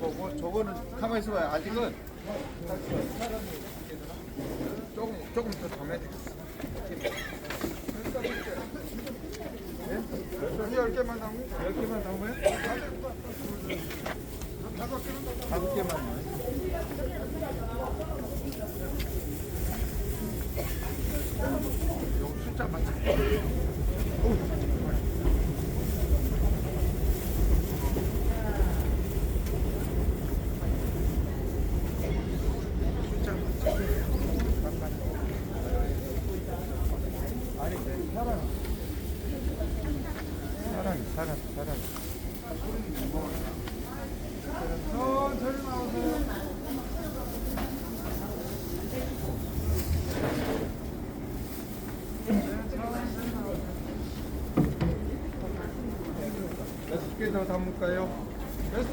저거, 저거는 가만히 있어봐요. 아직은 조금 조금 더 담아야 되겠어. 네? 열 개만 담고 열 개만 담고요? 다섯 개만. 요 사람. 사람, 사람, 사람. 천천히 나오세요. 몇 개 더 담을까요? 됐어.